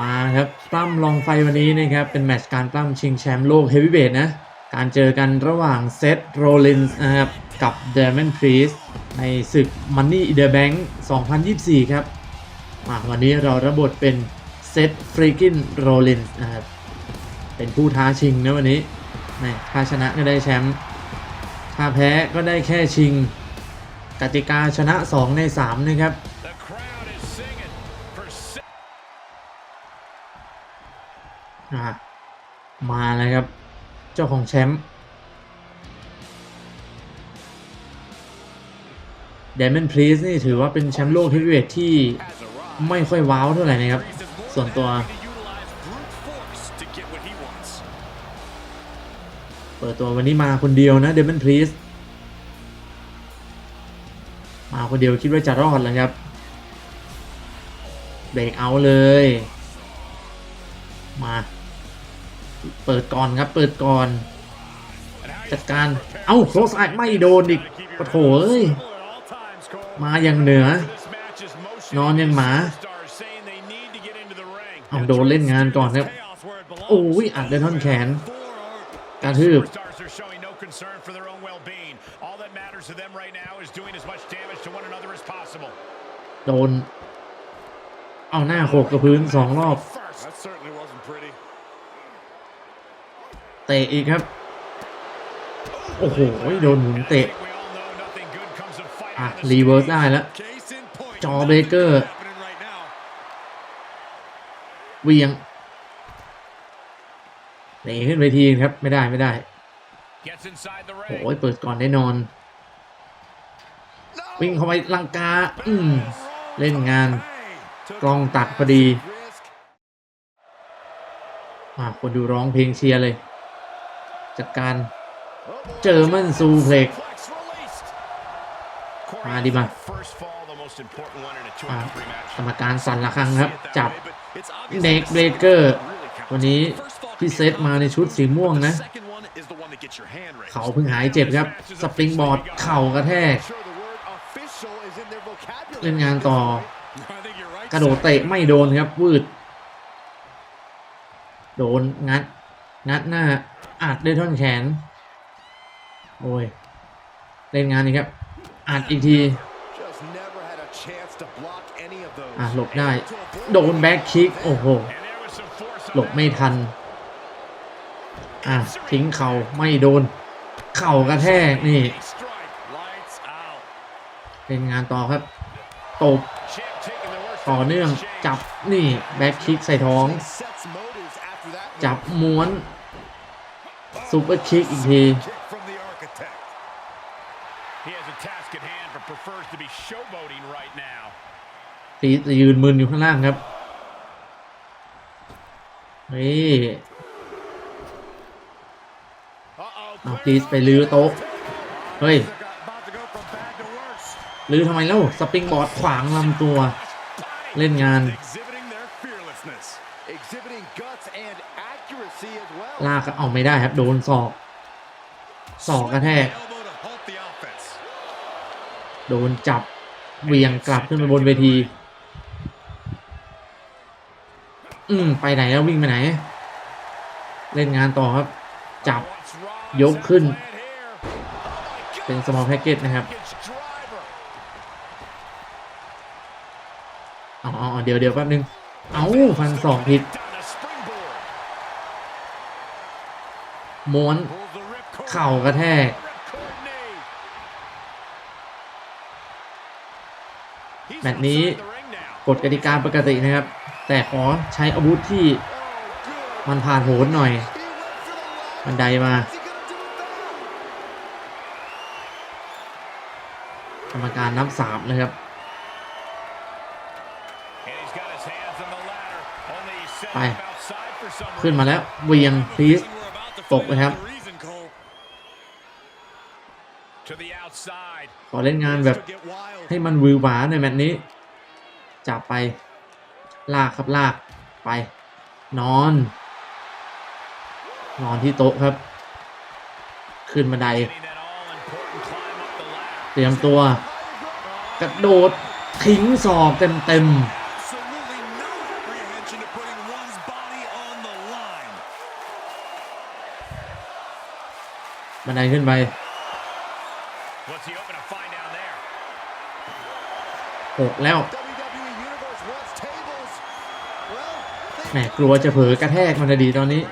มาครับปล้ำลองไฟวันนี้นะครับเป็นแมตช์การปล้ำชิงแชมป์โลกเฮฟวีเวทนะการเจอกันระหว่างเซธโรลินส์นะครับกับเดมอนพรีสในศึก Money in the Bank 2024 ครับมาวันนี้เราระบทเป็นเซธฟรีกินโรลินส์นะครับเป็นผู้ท้าชิงนะวันนี้นะถ้าชนะก็ได้แชมป์ถ้าแพ้ก็ได้แค่ชิง กติกาชนะ 2 ใน 3 นะครับ อะมาเลยครับ เจ้าของแชมป์เดมอนพรีสนี่ถือว่าเป็นแชมป์โลกเฮฟวีเวทที่ไม่ค่อยว้าวเท่าไหร่นะครับ ส่วนตัว เปิดตัววันนี้มาคนเดียวนะเดมอนพรีสมาคนเดียวคิดว่าจะรอดแล้วครับเบรกเอาเลย มา เปิดก่อนครับ เปิดก่อน And how จัด you การ stop for a เอ้า counter โครสไอไม่โดนอีกปะโถเอ้ย at all times, Cole. มาอย่างเหนือ This match is motion นอนยังหมา superstars saying they need to get into the ring. เอาโดนเล่นงานก่อนครับ Chaos where it belongs. โอ้ยอัดได้ท่อนแขน กระทืบ Superstars are showing no concern for their own well-being. All that matters to them right now is doing as much damage to one another as possible. โดน เอาหน้าโขกกับพื้นสองรอบ เตะอีกครับ โอ้โห โดนหมุนเตะอะรีเวิร์สได้แล้วจอเบเกอร์เวียงหนีขึ้นไปทีครับไม่ได้ไม่ได้โอ้ยเปิดก่อนได้นอน วิ่งเข้าไปลังกาอืมเล่นงานกล้องตัดพอดีอะคนดูร้องเพลงเชียร์เลย จากการเจอมันซูเพล็กมาดีมากสมการสั่นละครังครับ จับเน็กเบรเกอร์ วันนี้พี่เซตมาในชุดสีม่วงนะ เขาเพิ่งหายเจ็บครับ สปริงบอร์ดเข่ากระแทก เล่นงานต่อ กระโดดเตะไม่โดนครับวืด โดนงัด งัดหน้า อัดด้ท่อนแขน โอ้ย เล่นงานนี่ครับอัดอีกทีอะหลบได้ โดนแบ็คคิก โอ้โห หลบไม่ทัน อะ ทิ้งเขาไม่โดน เข่ากระแทก นี่ เป็นงานต่อครับ ตบ ต่อเนื่อง จับ นี่ แบ็คคิกใส่ท้อง จับม้วน ซุปเปอร์คิกอีกที Kick from the architect. He has a task at hand, but prefers to be showboating right now. ตีจะยืนมึนอยู่ข้างล่างครับ นี่ Uh-oh. เอาพีสไปลื้อโต๊ะ เฮ้ย About to go from bad to worse. ลื้อทำไมเล่าสปริงบอร์ดขวางลำตัว เล่นงาน ลากก็เอาไม่ได้ครับ โดนศอกศอกกระแทก โดนจับเวียงกลับขึ้นไปบนเวที อืม ไปไหนแล้ววิ่งไปไหน เล่นงานต่อครับ จับยกขึ้น เป็น small package นะครับอ๋อเดี๋ยวเดี๋ยวแป๊บนึง เอาฟันศอกผิด ม้วนเข่ากระแทกแบบนี้กฎกติกาปกตินะครับ แต่ขอใช้อาวุธที่มันผ่านโหนหน่อยมันไดมากรรมการนับสามนะครับไป ขึ้นมาแล้วเวียงพลีส ตกเลยครับขอเล่นงานแบบให้มันวือหวาในแมตช์นี้ จับไป ลากครับลากไป นอน นอนที่โต๊ะครับ ขึ้นบันได เตรียมตัว กระโดดทิ้งศอกเต็มเบันไดขึ้นไป What's he hoping to find down there? หกแล้ว WWE Universe wants tables. Well, แหมกลัวจะเผลอกระแทกมันจะดีตอนนี้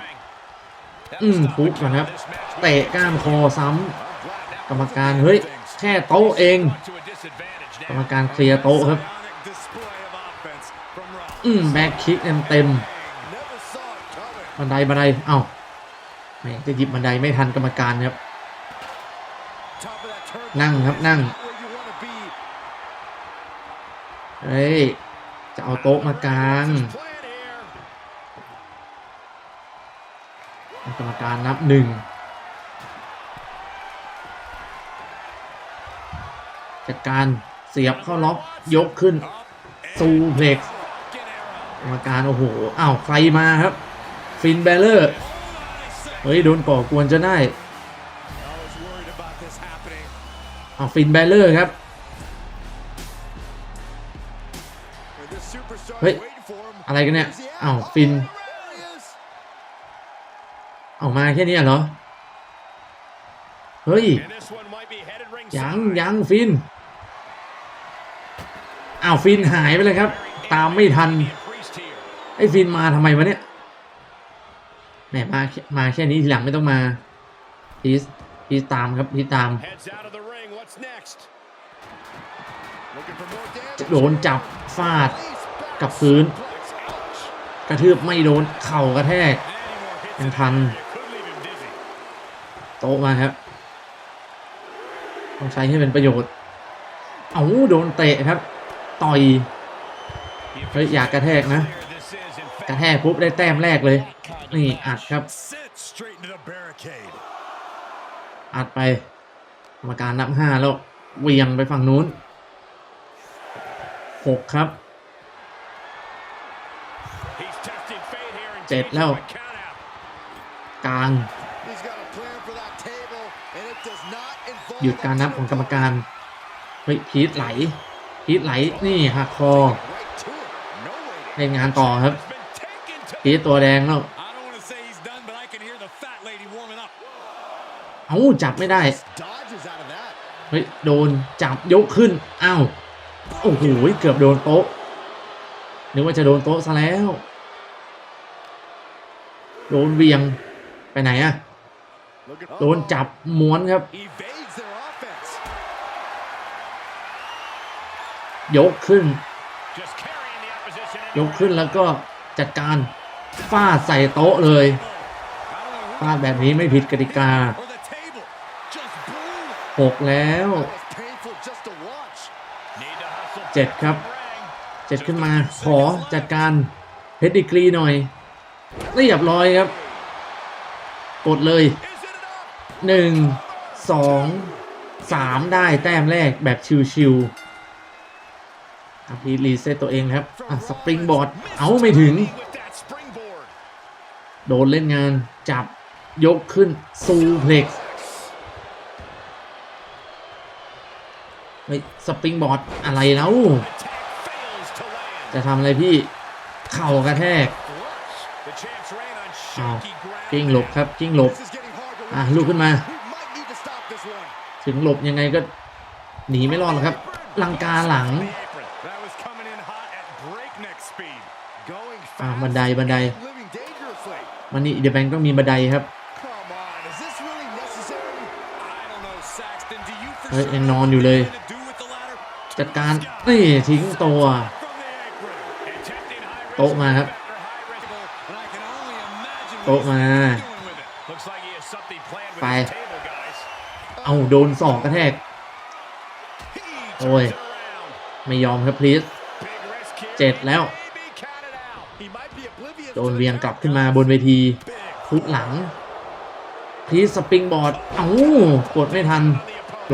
That อื will ม stop ฟุก the ก่อน count ครับ this match. เตะก้านคอซ้ำ I'm glad กรรมการเฮ้ยแค่โต๊ะเอง to a disadvantage กรรม now. การเคลียร์โต๊ะครับ Bionic display of offense from Rollins. อืมแบ็คคิกเต็มเต็ม Never saw it coming. ๆบันไดบันไดเอ้าแหม จะหยิบบันไดไม่ทันกรรมการครับ นั่งครับนั่ง เฮ้ย จะเอาโต๊ะมากลางกรรมการนับหนึ่งจัดการเสียบเข้าล็อกยกขึ้นซูเพล็กกรรมการโอ้โหอ้าวใครมาครับ ฟินแบลเลอร์ เฮ้ย โดนก่อกวนจะได้เอาฟินแบลเลอร์ครับ เฮ้ย อะไรกันเนี่ยอ้าวฟินออกมาแค่นี้เหรอ เฮ้ย ยังยังฟิน อ้าวฟินหายไปเลยครับ ตามไม่ทัน ไอ้ฟินมาทำไมวะเนี่ย แหมมาแค่มาแค่นี้ทีหลังไม่ต้องมาพีสพีสตามครับพีสตาม Heads out of the ring. What's next? Looking for more damage. จะโดนจับฟาด Release back กับพื้น suplex. Ouch. กระทืบไม่โดนเข่ากระแทก Any more hits ยัง in ทัน there, it could leave him dizzy. โต๊ะมาครับ ต้องใช้ให้เป็นประโยชน์ เอาโดนเตะครับ ต่อยเฮ้ยอยากกระแทกนะ This is, in fact, กระแทกปุ๊บได้แต้มแรกเลย นี่อัดครับ Sit straight into the barricade. อัดไปกรรมการนับห้าแล้วเหวียงไปฝั่งนู้นหกครับ he's testing fate here and เจ็ด changing แล้ว my count out. กลาง He's got a plan for that table, and it does not involve หยุดการนับของกรรมการเฮ้ยพีทไหลพีทไหลนี่หักคอ right to it. No waiting. เล่นงานต่อครับ It's been taken to พีทตัวแดงแล้ว เอ้าจับไม่ได้ Dodges out of that. เฮ้ย โดนจับยกขึ้นอ้าวโอ้โหเกือบโดนโต๊ะนึกว่าจะโดนโต๊ะซะแล้ว โดนเหวียงไปไหนอะ Look at โดนจับม้วนครับ evades their offense. ยกขึ้น just carrying the opposition ยกขึ้นแล้วก็จัดการฟาดใส่โต๊ะเลย ฟาดแบบนี้ไม่ผิดกติกา Or the table. Just brutal. หกแล้ว That was painful just to watch. Need to hustle เจ็ดครับเจ็ดขึ้นมาขอจัดการเพชรดีกรีหน่อยเรียบร้อยครับ กดเลย Is it enough? หนึ่งสองสามได้แต้มแรกแบบชิวๆอะพีทรีเซ็ตตัวเองครับอะสปริงบอร์ดเอาไม่ถึง with that springboard โดนเล่นงานจับ ยกขึ้นซูเพล็กซ์ไม่สปริงบอร์ดอะไรแล้ว จะทำอะไรพี่ เข่ากระแทกเอากิ้งหลบครับกิ้งหลบ อะลูกขึ้นมา ถึงหลบยังไงก็หนีไม่รอดหรอกครับ ลังกาหลังอ่าบันไดบันไดมันนี่เดอะแบงต้องมีบันไดครับ เฮ้ยังนอนอยู่เลย จัดการนี่ทิ้งตัว โตมาครับ โตมา ไป เอาโดนสองกระแทก โอ้ย ไม่ยอมครับพลีสเจ็ดแล้ว โดนเวียงกลับขึ้นมาบนเวทีพุดหลังพีสปริงบอร์ด เอ้ากดไม่ทัน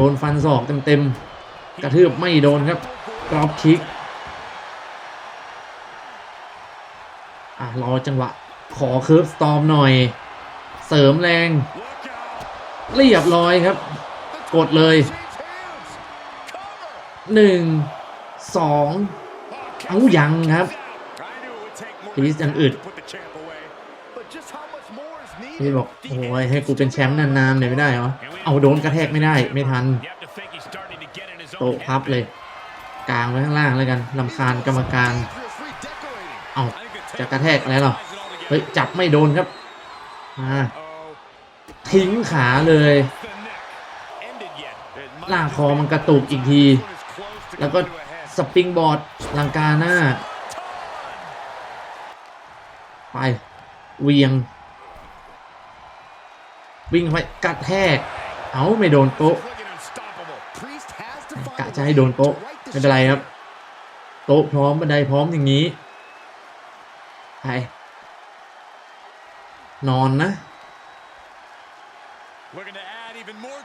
โดนฟันศอกเต็มๆ กระทืบไม่โดนครับกรอบคิกอะรอจังหวะ ขอเคิร์ฟสตอมหน่อย เสริมแรง เรียบร้อยครับ กดเลย Change hands. Cover. หนึ่งสองเอ้ายังครับพีสยังอึด to put the champ away. But just how much more is พี่ needed? บอกโอ้ยให้กูเป็นแชมป์นานๆหน่ยไม่ได้เหรอเอาโดนกระแทกไม่ได้ไม่ทันโตพับเลย กลางไว้ข้างล่างแล้วกันลำคาญกรรมการเอาจะกระแทกอะไรหรอเฮ้ยจับไม่โดนครับมาทิ้งขาเลย the neck. Ended yet. It might ลาก just คอมันกระตุกอีกที แล้วก็สปริงบอร์ดลังกาหน้า ไปเวียง วิ่งไปกระแทก เอาไม่โดนโต๊ะกะจะให้โดนโต๊ะไม่เป็นไรครับ โต๊ะพร้อมบันไดพร้อมอย่างนี้ไปนอนนะ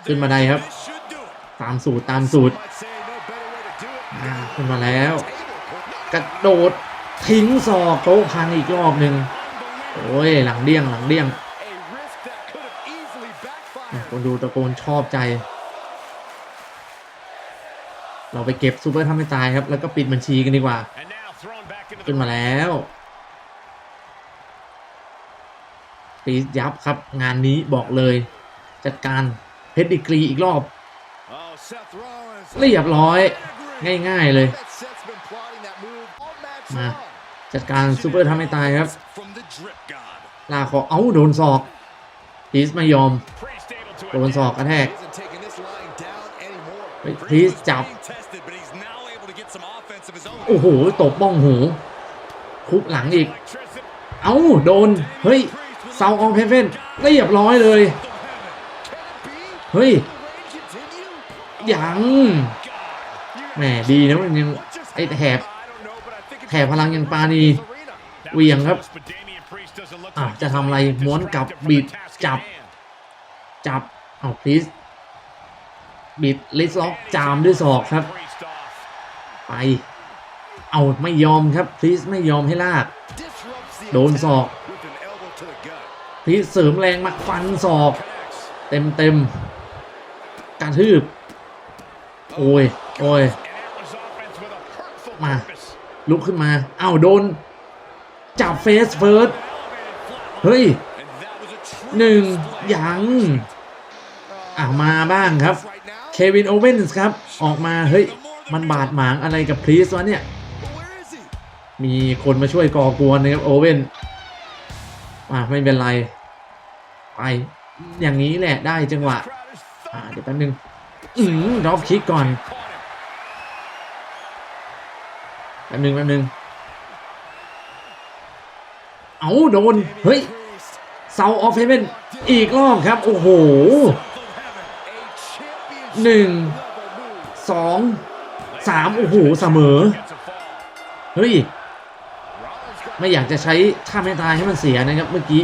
ขึ้นมาได้ครับ ตามสูตรตามสูตรขึ้นมาแล้ว กระโดดทิ้งศอกโต๊ะพังอีกรอบหนึ่งโอ้ยหลังเดี้ยงหลังเดี้ยง คนดูตะโกนชอบใจ เราไปเก็บซูเปอร์ทำให้ตายครับ แล้วก็ปิดบัญชีกันดีกว่า And now thrown back into ขึ้น the มาแล้วปีดยับครับ งานนี้บอกเลย จัดการเพชรดิกรีอีกรอบ Oh, Seth Rollins. เรียบร้อย ง่ายๆเลย That Seth's been plotting that move all match มา long. จัดการซูเปอร์ทำให้ตายครับ From the drip god. ลากคอเอ้าโดนศอกพีสไม่ยอม priest able to โดนศอกกระแทก Isn't taking this lying down anymore. เฮ้ยพีสจับ Being tested, but he's now able to get some offense of his own. โอ้โห ตบบ้องหู คุกหลังอีก electricity. เอ้า โดน เฮ้ยเซาอองเพนเฟนเรียบร้อยเลย Can it be? เฮ้ย The reign continue? ยังแหมดีนะมันยังไอ้แถบ I don't know, but I think it's แถบพลังยังปานี Arena. That เหวี่ยงครับ was close, but Damian Priest doesn't look อะ like จะ he's ทำอะไร really ม้วนกลับ distracted from บิด the task at จับ hand. จับ เอาพีสบิดลิสล็อกจามด้วยศอกครับ ไป เอาไม่ยอมครับพีสไม่ยอมให้ลาก โดนศอก attack with an elbow to the gut. พีสเสริมแรงมาฟันศอก เต็มเต็มกระทืบ โอ้ยโอ้ยมา ลุกขึ้นมา เอาโดน จับเฟสเฟิร์ส เฮ้ยหนึ่งยัง อะมาบ้างครับ เควินโอเวนส์ครับ ออกมาเฮ้ย มันบาดหมางอะไรกับพรีสวะเนี่ย มีคนมาช่วยก่อกวนนะครับโอเว่นอะไม่เป็นไร ไป อย่างนี้แหละได้จังหวะ อ่าเดี๋ยวแป๊บนึง อืมดรอปคิกก่อนแป๊บนึงแป๊บนึงเอาโดน เฮ้ยเซาออฟเฮเ n นอีกรอบครับ โอ้โห หนึ่งสองสามโอ้โหเสมอ เฮ้ย ไม่อยากจะใช้ท่าไม่ตายให้มันเสียนะครับเมื่อกี้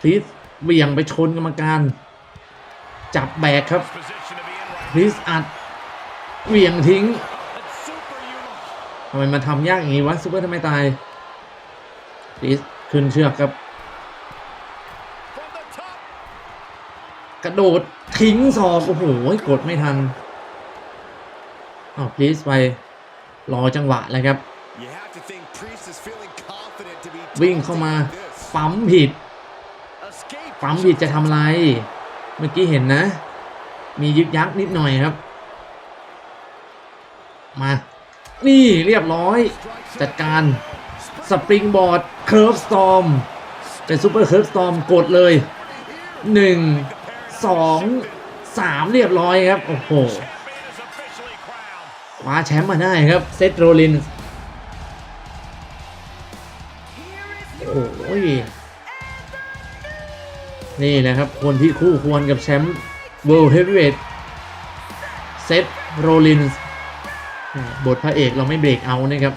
พลีสเหวี่ยงไปชนกรรมการ จับแบกครับพีสอัดเหวี่ยงทิ้งทำไมมันทำยากอย่างนี้วะซูเปอร์ทำไมตายพลีสขึ้นเชือกครับ กระโดดทิ้งศอก โอ้โหกดไม่ทันอ้าวพลีสไป รอจังหวะเลยครับ You have to think Priest is feeling confident to be วิ่งเข้ามา taunting this. ปั๊มผิด Escape. ปั๊มผิดจะทำอะไร เมื่อกี้เห็นนะ มียึกยักนิดหน่อยครับ มา นี่เรียบร้อย จัดการสปริงบอร์ดเคิร์ฟสตอมเป็นซูเปอร์เคิร์ฟสตอมกดเลยหนึ่ง สองสามเรียบร้อยครับ โอ้โหคว้าแชมป์มาได้ครับ เซตโรลินส์โอ้โหนี่แหละครับ คนที่คู่ควรกับแชมป์ World Heavyweight เซตโรลินส์บทพระเอกเราไม่เบรกเอานะครับ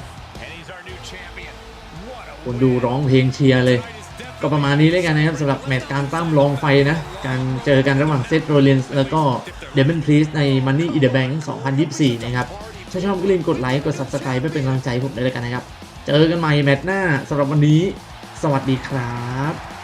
คนดูร้องเพลงเชียร์เลย ก็ประมาณนี้เลยกันนะครับสำหรับแมตช์การตั้มลองไฟนะ การเจอกันระหว่างเซตโรเลนส์แล้วก็เดมอนพลีสใน Money in the Bank 2024 นะครับถ้าชอบก็ลืมกดไลค์กด Subscribe เพื่อเป็นกำลังใจผมด้วยแล้วกันนะครับ เจอกันใหม่แมตช์หน้าสำหรับวันนี้ สวัสดีครับ